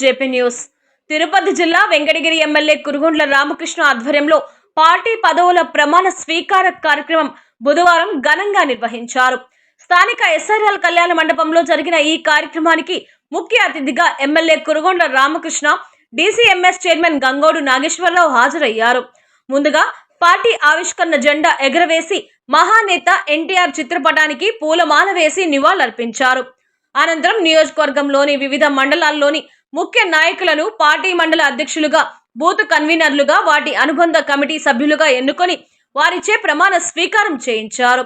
JP news. Tirupati జిల్లా Venkatagiri MLA Kurugondla Ramakrishna ఆధ్వర్యంలో party పదవుల ప్రమాణ స్వీకార కార్యక్రమం బుధవారం ఘనంగా నిర్వహించారు. స్థానిక ఎస్ఆర్ఎల్ కళ్యాణ మండపంలో జరిగిన ఈ కార్యక్రమానికి ముఖ్య అతిథిగా MLA Kurugonda Ramakrishna DCMS chairman Gangodu Nageswararao హాజరయ్యారు. ముందుగా పార్టీ ఆవిష్కరణ జెండా ఎగరవేసి మహానేత ఎన్టీఆర్ చిత్రపటానికి పూలమాల వేసి నివాళులర్పించారు. అనంతరం నియోజకవర్గంలోని వివిధ మండలాల్లోని ముఖ్య నాయకులను పార్టీ మండల అధ్యక్షులుగా బూత్ కన్వీనర్లుగా వాటి అనుబంధ కమిటీ సభ్యులుగా ఎన్నుకొని వారిచే ప్రమాణ స్వీకారం చేయించారు.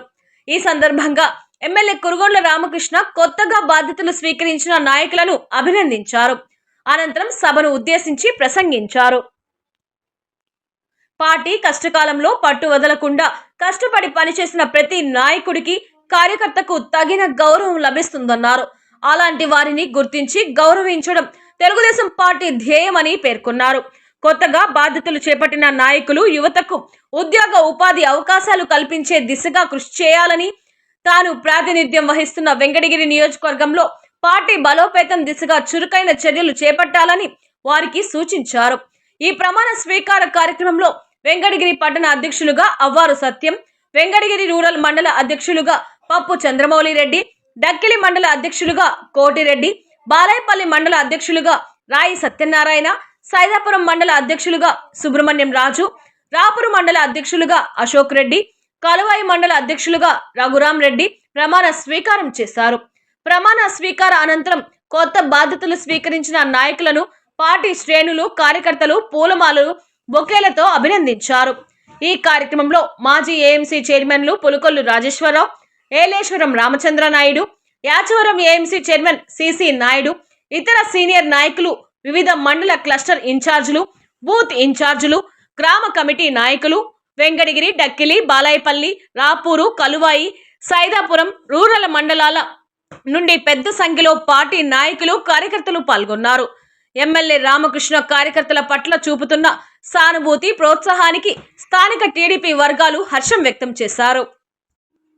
ఈ సందర్భంగా ఎమ్మెల్యే కురుగొండ్ల రామకృష్ణ కొత్తగా బాధ్యతలు స్వీకరించిన నాయకులను అభినందించారు. అనంతరం సభను ఉద్దేశించి ప్రసంగించారు. పార్టీ కష్టకాలంలో పట్టు వదలకుండా కష్టపడి పనిచేసిన ప్రతి నాయకుడికి కార్యకర్తకు తగిన గౌరవం లభిస్తుందన్నారు. అలాంటి వారిని గుర్తించి గౌరవించడం తెలుగుదేశం పార్టీ ధ్యేయమని పేర్కొన్నారు. కొత్తగా బాధ్యతలు చేపట్టిన నాయకులు యువతకు ఉద్యోగ ఉపాధి అవకాశాలు కల్పించే దిశగా కృషి చేయాలని తాను ప్రాతినిధ్యం వహిస్తున్న వెంకటగిరి నియోజకవర్గంలో పార్టీ బలోపేతం దిశగా చురుకైన చర్యలు చేపట్టాలని వారికి సూచించారు. ఈ ప్రమాణ స్వీకార కార్యక్రమంలో వెంకటగిరి పట్టణ అధ్యక్షులుగా అవ్వారు సత్యం వెంకటగిరి రూరల్ మండల అధ్యక్షులుగా పప్పు చంద్రమౌళి రెడ్డి డక్కిలి మండల అధ్యక్షులుగా కోటిరెడ్డి బాలాయపల్లి మండల అధ్యక్షులుగా రాయి సత్యనారాయణ సైదాపురం మండల అధ్యక్షులుగా సుబ్రహ్మణ్యం రాజు రాపురు మండల అధ్యక్షులుగా అశోక్ రెడ్డి కలువాయి మండల అధ్యక్షులుగా రఘురాం రెడ్డి ప్రమాణ స్వీకారం చేశారు. ప్రమాణ స్వీకార అనంతరం కొత్త బాధ్యతలు స్వీకరించిన నాయకులను పార్టీ శ్రేణులు కార్యకర్తలు పూలమాలలు బొకేలతో అభినందించారు. ఈ కార్యక్రమంలో మాజీ ఏఎంసీ చైర్మన్లు Pulukollu Rajeswararao Yeleswaram Ramachandra Naidu Yachavaram AMC chairman C C Naidu ఇతర సీనియర్ నాయకులు వివిధ మండల క్లస్టర్ ఇన్ఛార్జీలు బూత్ ఇన్ఛార్జీలు గ్రామ కమిటీ నాయకులు వెంకటగిరి డక్కిలి బాలాయపల్లి రాపూరు కలువాయి సైదాపురం రూరల్ మండలాల నుండి పెద్ద సంఖ్యలో పార్టీ నాయకులు కార్యకర్తలు పాల్గొన్నారు. ఎమ్మెల్యే రామకృష్ణ కార్యకర్తల పట్ల చూపుతున్న సానుభూతి ప్రోత్సాహానికి స్థానిక టీడీపీ వర్గాలు హర్షం వ్యక్తం చేశారు.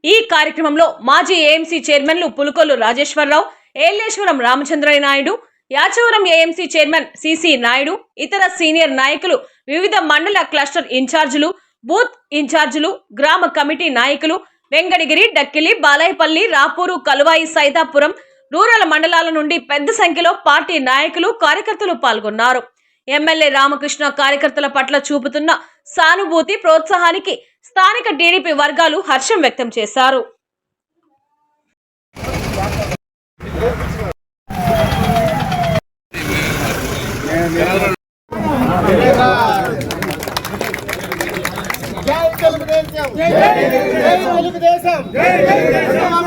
ఈ కార్యక్రమంలో మాజీ ఏఎంసీ చైర్మన్లు Pulukollu Rajeswararao Yeleswaram Ramachandraiah Naidu Yachavaram AMC chairman C C Naidu ఇతర సీనియర్ నాయకులు వివిధ మండల క్లస్టర్ ఇన్ఛార్జీలు బూత్ ఇన్ఛార్జీలు గ్రామ కమిటీ నాయకులు వెంగడగిరి డక్కిలి బాలాయపల్లి రాపూరు కలువాయి సైదాపురం రూరల్ మండలాల నుండి పెద్ద సంఖ్యలో పార్టీ నాయకులు కార్యకర్తలు పాల్గొన్నారు. ఎమ్మెల్యే రామకృష్ణ కార్యకర్తల పట్ల చూపుతున్న సానుభూతి ప్రోత్సాహానికి స్థానిక టీడీపీ వర్గాలు హర్షం వ్యక్తం చేశారు.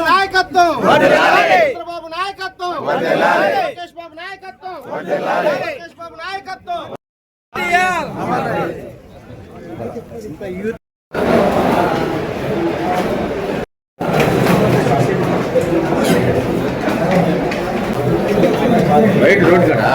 నాయకత్వం. నాయకత్వం. లోకేష్ బాబు నాయకత్వం. లోకేష్ బాబు నాయకత్వం. రైట్ రోడ్ కదా.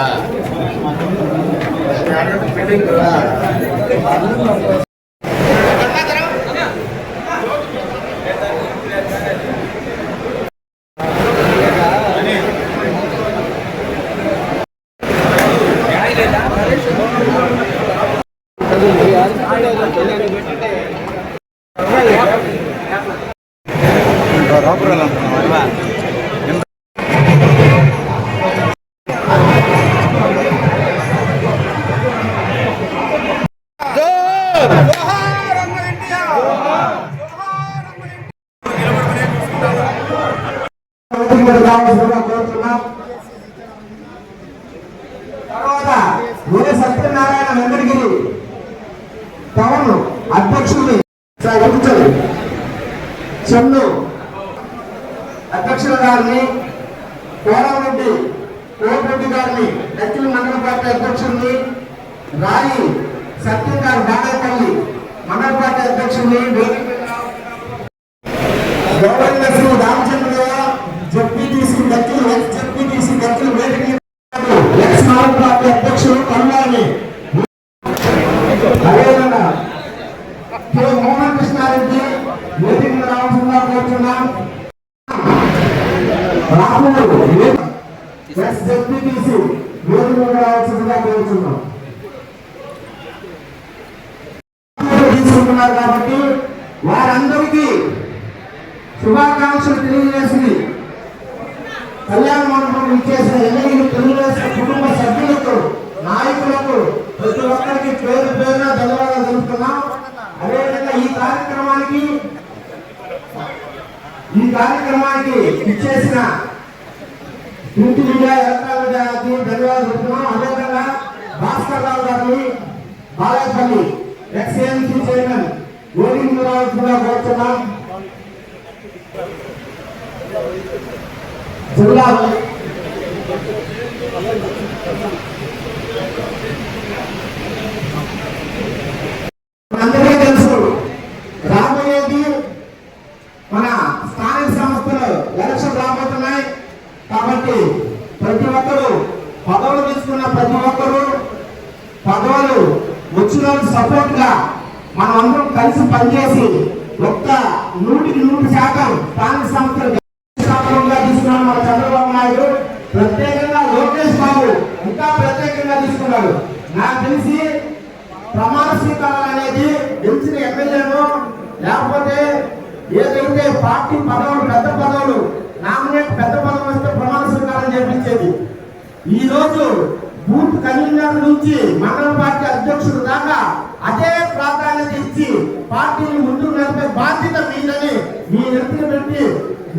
తర్వాత ఏ సత్యనారాయణ వెంకటగిరి టౌన్ అధ్యక్షుడిని సాగించాలి చెన్ను అధ్యక్షుల గారిని కోరారెడ్డి కోటిరెడ్డి గారిని దక్షిణ మండల పార్టీ అధ్యక్షుడిని రాయి సత్యం గారు బాగాపల్లి మండల పార్టీ అధ్యక్షుడిని వేదిక శ్రీ రామచంద్రరావు జడ్పీటీసీ దక్షిణ ఎక్స్ జడ్పీటీసీ దక్షిణ వేదిక ఎక్స్ నాలుగు పార్టీ అధ్యక్షుడు కరుణాని అదేవిధంగా కె మోహన్ కృష్ణారెడ్డి వేదిక రావాల్సిందిగా కోరుతున్నాం రాహుల్ ఎస్ జడ్పీటీసీ వేదిక రావాల్సిందిగా కోరుతున్నాం తీసుకుంటున్నారు కాబట్టి వారందరికీ శుభాకాంక్షలు తెలియజేసి కళ్యాణ మండపం ఇచ్చేసిన ఎమ్మెల్యేలు తెలుగుదేశం కుటుంబ సభ్యులకు నాయకులకు ప్రతి ఒక్కరికి పేరు పేరున ధన్యవాదాలు తెలుపుతున్నాం. అదేవిధంగా ఈ కార్యక్రమానికి ఈ కార్యక్రమానికి ఇచ్చేసిన ఇంటి విద్యా ఎలక్ట్రానిక్ మీడియాకి ధన్యవాదాలు తెలుపుతున్నాం. అదేవిధంగా భాస్కర్ రావు గారిని బాలేపల్లి ఎక్స్ఎంసీ చైర్మన్ గోవింద్రావు కూడా కోరుతున్నాం. జిల్లా అందరికీ తెలుసు రాబోయేది మన స్థానిక సంస్థలు ఎలక్షన్ రాబోతున్నాయి కాబట్టి ప్రతి ఒక్కరూ పదవులు తీసుకున్న ప్రతి ఒక్కరూ పదవులు వచ్చిన సపోర్ట్గా మనం అందరం కలిసి పనిచేసి ఒక్క నూటికి నూరు శాతం స్థానిక సంస్థలు శాతంగా తీసుకున్నాడు మన చంద్రబాబు నాయుడు ప్రత్యేకంగా లోకేష్ బాబు ఇంకా ప్రత్యేకంగా తీసుకున్నాడు నాకు తెలిసి ప్రమాణ స్వీకారం అనేది గెలిచిన ఎమ్మెల్యేను లేకపోతే ఏదైతే పార్టీ పదవులు పెద్ద పదవులు నామినేట్ పెద్ద పదవులు వస్తే ప్రమాణ స్వీకారం చేపించేది. ఈ రోజు బూత్ కన్వీనర్ నుంచి మండల పార్టీ అధ్యక్షుడు దాకా అదే ప్రాధాన్యత ఇచ్చి పార్టీని ముందుకు నడిపే బాధ్యత మీదని మీ నెత్తిన పెట్టి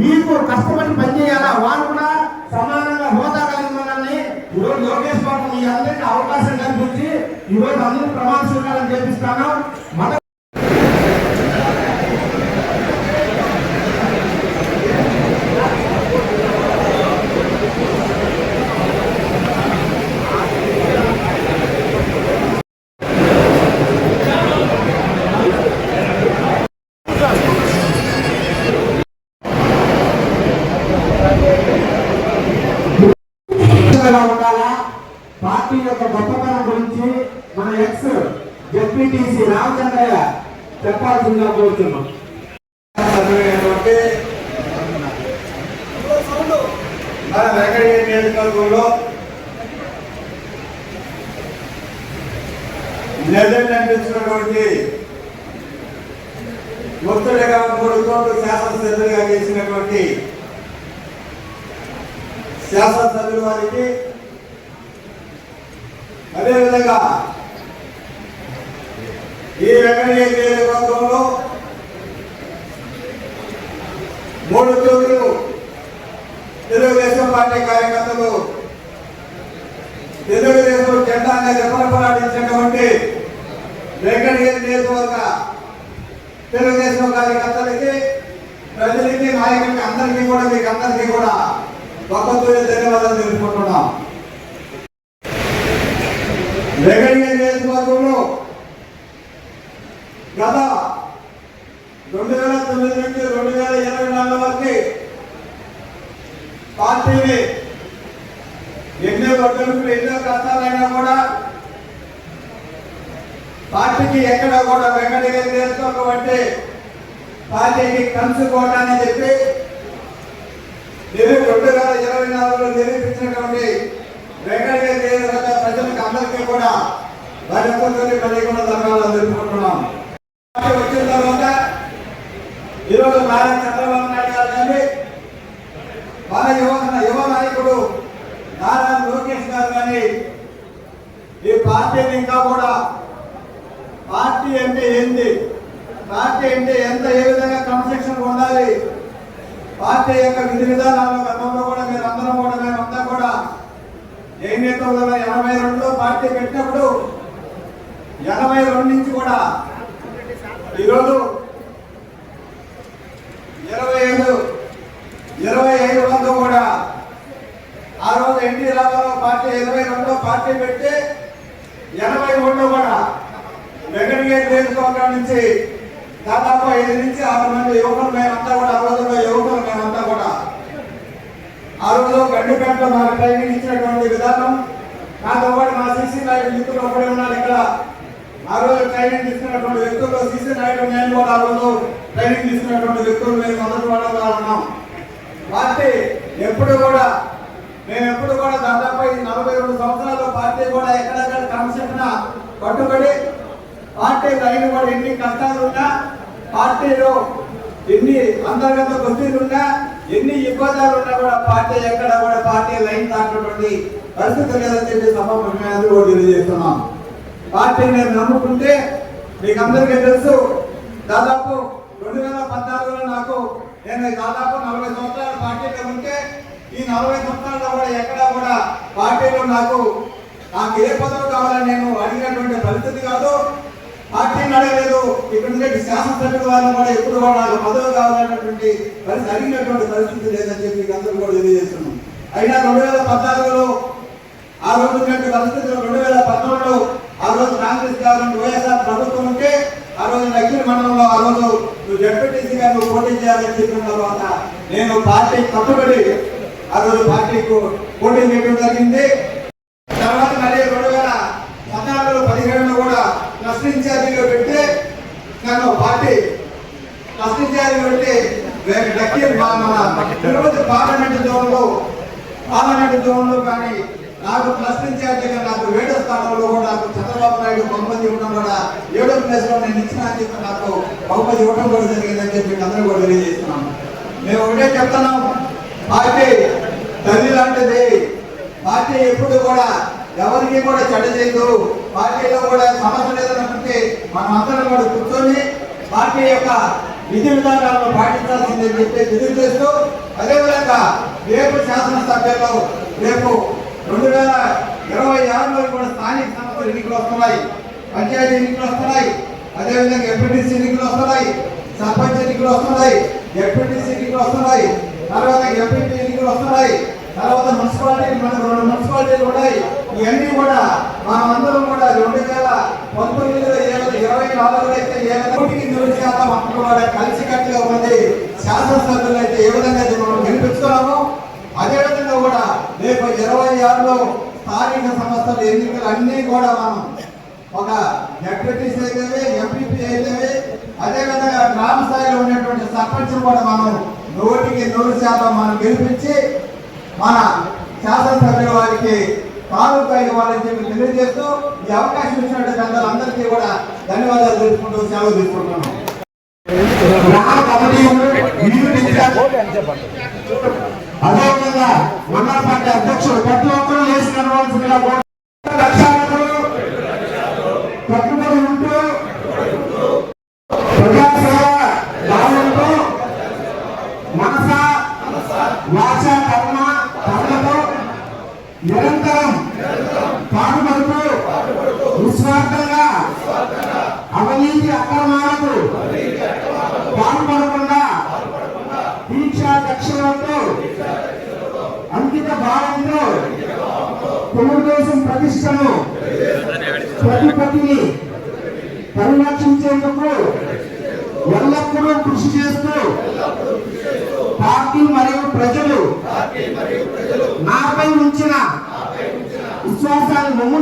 మీకు కష్టపడి పనిచేయాలా? వారు కూడా సమానంగా హోదా కలిగిన వాళ్ళని ఈరోజు లోకేష్ బాబు మీ అందరికీ అవకాశం కల్పించి ఈరోజు అందరూ ప్రమాణ స్వీకారం చేపిస్తాను మన ఎలా ఉండాలా పార్టీ యొక్క గొప్పతనం గురించి మన ఎక్స్ జెడ్పీటీసీ రామచంద్రయ్య చెప్పాల్సిందిగా కోరుతున్నాం. సభ్యులైనటువంటి మన వెంకటగిరి నియోజకవర్గంలో లెజెండ్ అనిపించినటువంటి శాసనసభ్యులుగా చేసినటువంటి శాసనసభ్యుల వారికి అదేవిధంగా ఈ వెంకటగిరి నియోజకవర్గంలో మూడు చోట్లు తెలుగుదేశం పార్టీ కార్యకర్తలు తెలుగుదేశం జెండాన్ని రెపరెపలాడించినటువంటి వెంకటగిరి నియోజకవర్గ తెలుగుదేశం కార్యకర్తలకి ప్రజలకి నాయకులకి అందరికీ కూడా మీకు అందరికీ కూడా ఒక్కతూరి ధన్యవాదాలు తెలుసుకుంటున్నాం వెంకటగిరి నియోజకవర్గంలో గత రెండు వేల తొమ్మిది నుంచి రెండు వేల ఇరవై నాలుగు వరకు పార్టీని ఎన్నో వర్గలకు ఎన్నో కష్టాలైనా కూడా పార్టీకి ఎక్కడ కూడా వెంకటగిరి చేసుకోకపోతే పార్టీకి అని చెప్పి నేను రెండు వేల ఇరవై నాలుగులో నిరూపించినటువంటి వెంకటగిరి ప్రజలకు అందరికీ కూడా వారి ఒక్కొక్కరి మళ్ళీ కూడా ధన్యవాదాలు తెలుపుకుంటున్నాం పార్టీ వచ్చిన తర్వాత ఈరోజు నారా చంద్రబాబు నాయుడు గారు కానీ మన యువ యువ నాయకుడు నారా లోకేష్ గారు కానీ ఈ పార్టీని ఇంకా కూడా పార్టీ అంటే ఏంది పార్టీ అంటే ఎంత ఏ విధంగా క్రమశిక్షణ ఉండాలి పార్టీ యొక్క విధి విధానాలు గతంలో కూడా మీరు అందరం కూడా మేమంతా కూడా ఎనిమిది తొమ్మిది వందల ఎనభై రెండులో పార్టీ పెట్టినప్పుడు ఎనభై రెండు నుంచి కూడా ఈరోజు ఇరవై ఐదు ఇరవై ఐదు వరకు కూడా ఆ రోజు ఎన్టీ రామారావు పార్టీ ఇరవై రెండులో పార్టీ పెట్టి ఎనభై మూడులో కూడా వెంకటగిరి నియోజకవర్గం నుంచి దాదాపు ఐదు నుంచి ఆరు మంది యువకులు మేమంతా కూడా ఆ రోజుల్లో యువకులు మేమంతా కూడా ఆ రోజు గండు గంటలో మాకు ట్రైనింగ్ ఇచ్చినటువంటి విధానం. నాతో పాటు మా సిసి నాయుడు మిత్రులు ఒకడే ఉన్నారు ఇక్కడ. ఆ రోజు ట్రైనింగ్ తీసుకున్నటువంటి వ్యక్తులు సిసి నాయుడు నేను కూడా ఆ రోజు ట్రైనింగ్ తీసుకున్నటువంటి వ్యక్తులు మేము మొదటి వాళ్ళగా ఉన్నాం. పార్టీ ఎప్పుడు కూడా మేము ఎప్పుడు కూడా దాదాపు నలభై రెండు సంవత్సరాల్లో పార్టీ కూడా ఎక్కడెక్కడ క్రమశిక్షణ పట్టుబడి పార్టీ లైన్ కూడా ఎన్ని కష్టాలు కష్టాలున్నా పార్టీలో ఎన్ని అంతర్గత ఉన్నా ఎన్ని ఇబ్బందులు ఉన్నా కూడా పార్టీ ఎక్కడ కూడా పార్టీ లైన్ దాటినటువంటి పరిస్థితి లేదని చెప్పి సభాపక్షంగా తెలియజేస్తున్నాం. పార్టీని నేను నమ్ముకుంటే మీకు అందరికీ తెలుసు దాదాపు రెండు వేల పద్నాలుగులో నాకు నేను దాదాపు నలభై సంవత్సరాల పార్టీలో ఉంటే ఈ నలభై సంవత్సరాల్లో కూడా ఎక్కడా కూడా పార్టీలో నాకు నాకు ఏ పదవి కావాలని నేను అడిగినటువంటి పరిస్థితి కాదు. పార్టీని అడగలేదు ఇక్కడ ఉండే శాసనసభ్యుల వారిని కూడా ఎప్పుడు కూడా నాకు పదవి కావాలన్నటువంటి పరిస్థితి అడిగినటువంటి పరిస్థితి లేదని చెప్పి మీకు అందరూ కూడా తెలియజేస్తున్నాం. అయినా రెండు వేల పద్నాలుగులో ఆ రోజు ఉన్నటువంటి పరిస్థితులు రెండు వేల పద్నాలుగులో ఆ రోజు కాంగ్రెస్ గవర్నమెంట్ వైఎస్ఆర్ ప్రభుత్వం ఉంటే ఆ రోజు నక్కిన మండలంలో ఆ రోజు నువ్వు జడ్పీటీసీ గారు పోటీ చేయాలని చెప్పిన తర్వాత నేను పార్టీ కట్టుబడి ఆ రోజు పార్టీకు పోటీ చేయడం జరిగింది తర్వాత మళ్ళీ రెండు వేల పద్నాలుగులో పదిహేడులో కూడా ట్రస్ట్ ఇన్ఛార్జిగా పెడితే నన్ను పార్టీ ట్రస్ట్ ఇన్ఛార్జిగా పెడితే నక్కి మన తిరుపతి పార్లమెంట్ జోన్లో పార్లమెంట్ జోన్లో కానీ నాకు ట్రస్ట్ ఇన్ఛార్జిగా నాకు ఏడో స్థానంలో కూడా నాకు చంద్రబాబు నాయుడు బహుమతి ఇవ్వడం కూడా దశలో నేను ఇచ్చిన నాకు బహుమతి ఇవ్వడం కూడా జరిగిందని చెప్పి మీకు అందరూ కూడా తెలియజేస్తున్నాను మేము ఒకటే చెప్తున్నాం పార్టీ తల్లి లాంటిది పార్టీ ఎప్పుడు కూడా ఎవరికి కూడా చెడ్డ చేయదు. పార్టీలో కూడా సమస్య లేదనుకుంటే మనం అందరం కూడా కూర్చొని పార్టీ యొక్క విధి విధానాలను పాటించాల్సిందని చెప్పి విధులు చేస్తూ అదేవిధంగా రేపు శాసనసభ్యుల్లో రేపు రెండు వేల ఇరవై ఆరులో కూడా స్థానిక సంస్థలు ఎన్నికలు వస్తున్నాయి పంచాయతీ ఎన్నికలు వస్తున్నాయి. అదేవిధంగా ఎంపీటీసీ ఎన్నికలు వస్తున్నాయి సర్పంచ్ ఎన్నికలు వస్తున్నాయి ఎంపీటీసీ ఎన్నికలు వస్తున్నాయి తర్వాత ఎంపీటీ ఎన్నికలు వస్తున్నాయి తర్వాత మున్సిపాలిటీ మనకు రెండు మున్సిపాలిటీలు ఉన్నాయి. ఇవన్నీ కూడా మనమందరం కూడా రెండు వేల పంతొమ్మిదిలో ఇరవై ఇరవై నాలుగులో అయితే ఏ కోటికి నూరు శాతం కలిసి కూడా కలిసికట్టుగా ఉన్నది శాసనసభ్యులు అయితే ఏ విధంగా అయితే మనం గెలిపించుకున్నామో అదేవిధంగా కూడా రేపు ఇరవై ఆరులో స్థానిక సంస్థల ఎన్నికలు అన్నీ కూడా మనం ఒక డెప్యూటీస్ అయితే ఎంపీపీ అయితే అదేవిధంగా గ్రామ స్థాయిలో ఉన్నటువంటి సర్పంచ్ కూడా మనం నూటికి నూరు శాతం మనం గెలిపించి మన శాసనసభ్యుల వారికి తాలూకా ఇవ్వాలని చెప్పి తెలియజేస్తూ ఈ అవకాశం ఇచ్చినటువంటి పెద్దలందరికీ కూడా ధన్యవాదాలు తెలుపుకుంటూ సెలవు తీసుకుంటున్నాం అదేవిధంగా మండల పార్టీ అధ్యక్షుడు ప్రతి ఒక్కరూ లేచి కనవలసిందిగా కూడా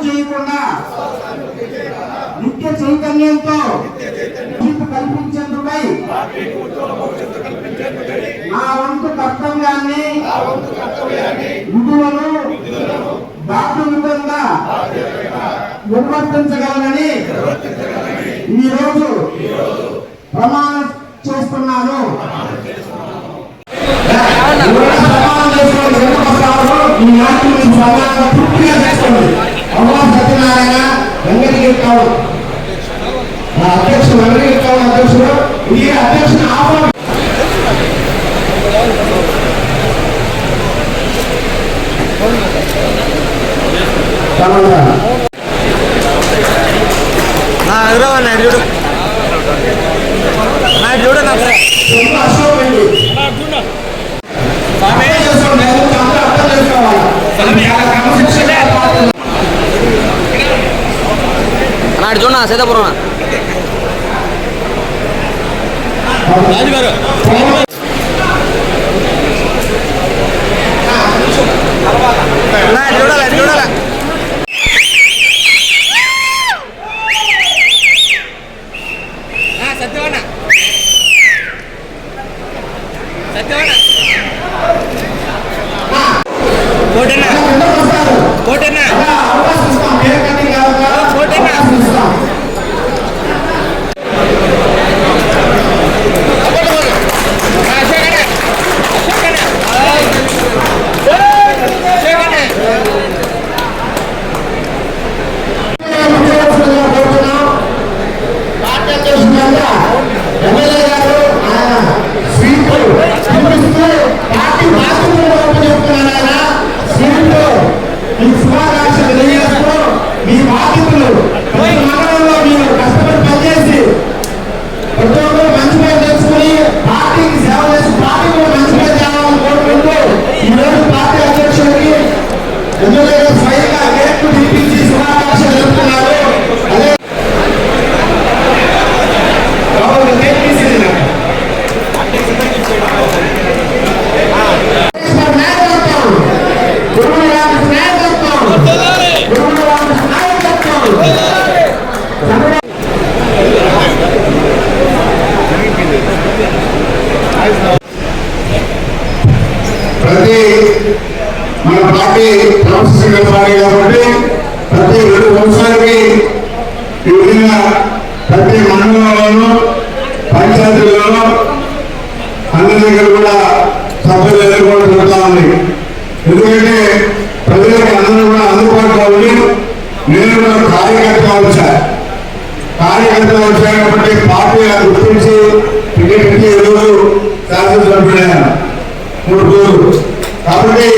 చేయకుండా నిత్య చైతన్యంతో తీర్పు కల్పించేందుకై నా వంతు కర్తవ్యాన్ని విధులను బాధ్యతంగా నిర్వర్తించగలనని ఈరోజు ప్రమాణం చేస్తున్నాను. నాడు చూడ సీతాపురం రాజుగారు చూడాలి చూడాలి మన పార్టీ క్రమశిక్షణ పార్టీ కాబట్టి ప్రతి రెండు సంవత్సరాలకి ఈ విధంగా ప్రతి మండలంలోనూ పంచాయతీలలో అన్ని దగ్గర కూడా సభ్యులు ఎదుర్కొని జరుగుతూ ఉంది. ఎందుకంటే ప్రజలకు అందరూ కూడా అందుబాటులో ఉండి నేను కూడా కార్యకర్తగా వచ్చా. కార్యకర్తగా వచ్చాను కాబట్టి పార్టీ గుర్తించి టికెట్ ఇచ్చి ఈరోజు శాసనసభ్యుడైనా మూడు రోజులు కాబట్టి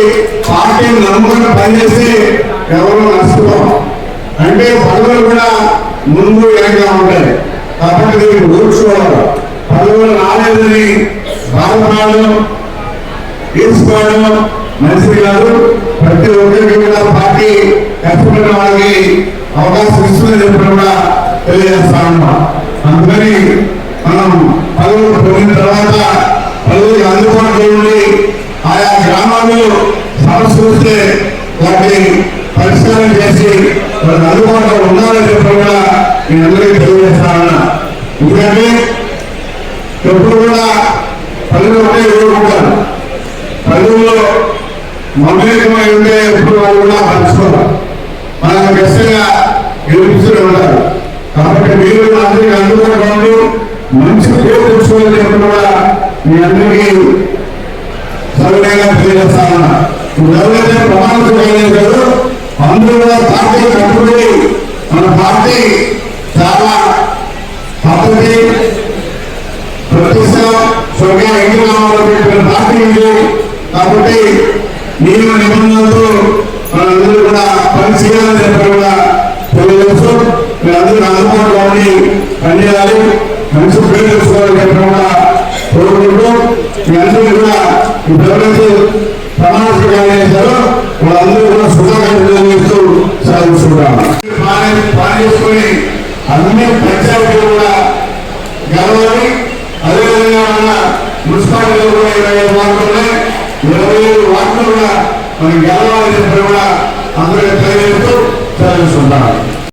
పార్టీ నమ్ముకుని పనిచేస్తే ఎవరు నష్టపోం అంటే పదవులు కూడా ముందు వెనక ఉంటాయి. కాబట్టి దీన్ని కూర్చోవాలి పదవులు రాలేదని బాధపడడం తీసుకోవడం మంచిది కాదు. ప్రతి ఒక్కరికి కూడా పార్టీ కష్టపడిన వాళ్ళకి అవకాశం ఇస్తుందని చెప్పడం కూడా తెలియజేస్తా ఉన్నాం. అందుకని మనం పదవులు పొందిన తర్వాత పదవులకు అందుబాటులో ఉండి ఆయా గ్రామాల్లో సమస్య వస్తే వాటిని పరిష్కారం చేసి వాళ్ళు అందుబాటులో ఉండాలని చెప్పడం కూడా నేను అందరికీ తెలియజేస్తానన్నా. ఎందుకంటే ఎప్పుడు కూడా పల్లెలు ఉంటే ఎదుర్కొంటారు పల్లెల్లో మమేకమై ఉంటే ఎప్పుడు వాళ్ళు కూడా పంచుకోవాలి మనకు ఖచ్చితంగా గెలిపిస్తూనే ఉంటారు. కాబట్టి మీరు అందరికీ అందుబాటులో మంచి పేరు తెచ్చుకోవాలని చెప్పి కూడా మీ అందరికీ సవినయంగా తెలియజేస్తా ఉన్నా ఇప్పుడు ఎవరైతే అందరూ కూడా పార్టీ కట్టుబడి మన పార్టీ చాలా పద్ధతి ప్రతిష్ట స్వర్గీయ వెంకటరామారావు పార్టీ కాబట్టి నియమ నిబంధనలతో మనందరూ కూడా పనిచేయాలని చెప్పి కూడా తెలియజేస్తూ మీరందరూ అందుబాటులో పనిచేయాలి. మంచి పేరు తెచ్చుకోవాలని చెప్పి కూడా కోరుకుంటూ మీ అందరూ కూడా ఇప్పుడు ఎవరైతే ప్రమాణ స్వీకారం చేశారో వాళ్ళందరూ కూడా శుభాకాంక్షలు చేస్తూ సాధిస్తుంటాం పాలన చేసుకొని అన్ని పంచాయతీలు కూడా గెలవాలి. అదేవిధంగా మన మున్సిపాలిటీలో కూడా ఇరవై ఐదు వార్డులు ఉన్నాయి. ఇరవై ఐదు వార్డులు కూడా మనం గెలవాలి చెప్పి కూడా అందరికీ తెలియజేస్తూ చదివిస్తుంటాం